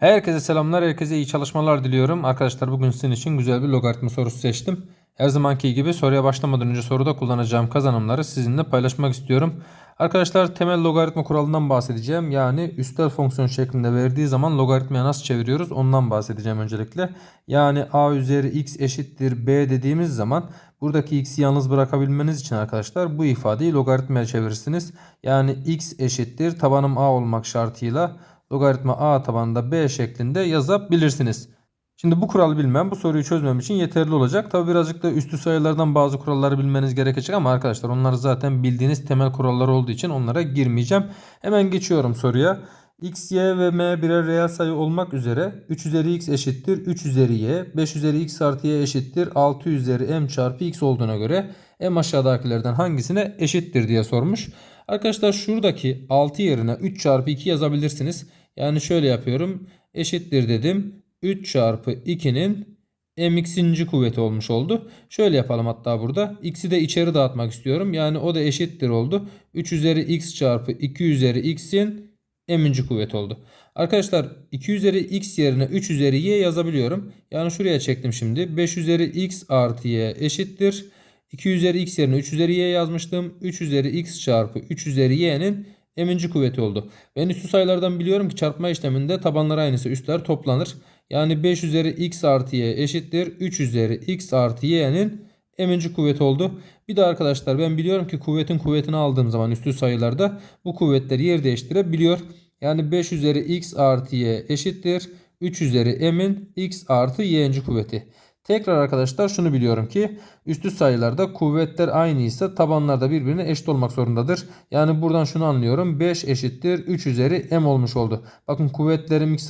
Herkese selamlar, herkese iyi çalışmalar diliyorum. Arkadaşlar bugün sizin için güzel bir logaritma sorusu seçtim. Her zamanki gibi soruya başlamadan önce soruda kullanacağım kazanımları sizinle paylaşmak istiyorum. Arkadaşlar temel logaritma kuralından bahsedeceğim. Yani üstel fonksiyon şeklinde verdiği zaman logaritmaya nasıl çeviriyoruz ondan bahsedeceğim öncelikle. Yani a üzeri x eşittir b dediğimiz zaman buradaki x'i yalnız bırakabilmeniz için arkadaşlar bu ifadeyi logaritmaya çevirirsiniz. Yani x eşittir tabanım a olmak şartıyla logaritma a tabanında b şeklinde yazabilirsiniz. Şimdi bu kuralı bilmem bu soruyu çözmem için yeterli olacak. Tabi birazcık da üstü sayılardan bazı kuralları bilmeniz gerekecek ama arkadaşlar onlar zaten bildiğiniz temel kurallar olduğu için onlara girmeyeceğim. Hemen geçiyorum soruya. x, y ve m birer reel sayı olmak üzere 3 üzeri x eşittir 3 üzeri y, 5 üzeri x artı y eşittir 6 üzeri m çarpı x olduğuna göre m aşağıdakilerden hangisine eşittir diye sormuş. Arkadaşlar şuradaki 6 yerine 3 çarpı 2 yazabilirsiniz. Yani şöyle yapıyorum. Eşittir dedim. 3 çarpı 2'nin mx'inci kuvveti olmuş oldu. Şöyle yapalım hatta burada. X'i de içeri dağıtmak istiyorum. Yani o da eşittir oldu. 3 üzeri x çarpı 2 üzeri x'in m'inci kuvveti oldu. Arkadaşlar 2 üzeri x yerine 3 üzeri y yazabiliyorum. Yani şuraya çektim şimdi. 5 üzeri x artı y eşittir. 2 üzeri x yerine 3 üzeri y yazmıştım. 3 üzeri x çarpı 3 üzeri y'nin m'inci kuvveti oldu. Ben üstü sayılardan biliyorum ki çarpma işleminde tabanlar aynısı üstler toplanır. Yani 5 üzeri x artı y eşittir. 3 üzeri x artı y'nin m'inci kuvveti oldu. Bir de arkadaşlar ben biliyorum ki kuvvetin kuvvetini aldığım zaman üstü sayılarda bu kuvvetler yer değiştirebiliyor. Yani 5 üzeri x artı y eşittir. 3 üzeri m'in x artı y'inci kuvveti. Tekrar arkadaşlar şunu biliyorum ki üstü sayılarda kuvvetler aynı ise tabanlar da birbirine eşit olmak zorundadır. Yani buradan şunu anlıyorum. 5 eşittir 3 üzeri m olmuş oldu. Bakın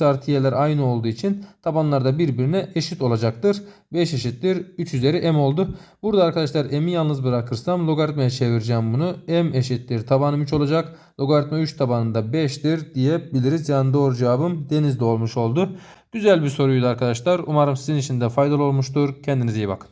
artı y'ler aynı olduğu için tabanlar da birbirine eşit olacaktır. 5 eşittir 3 üzeri m oldu. Burada arkadaşlar m'i yalnız bırakırsam logaritmaya çevireceğim bunu. m eşittir tabanım 3 olacak. Logaritma 3 tabanında 5'tir diyebiliriz. Yani doğru cevabım denizde olmuş oldu. Güzel bir soruydu arkadaşlar. Umarım sizin için de faydalı olmuştur. Kendinize iyi bakın.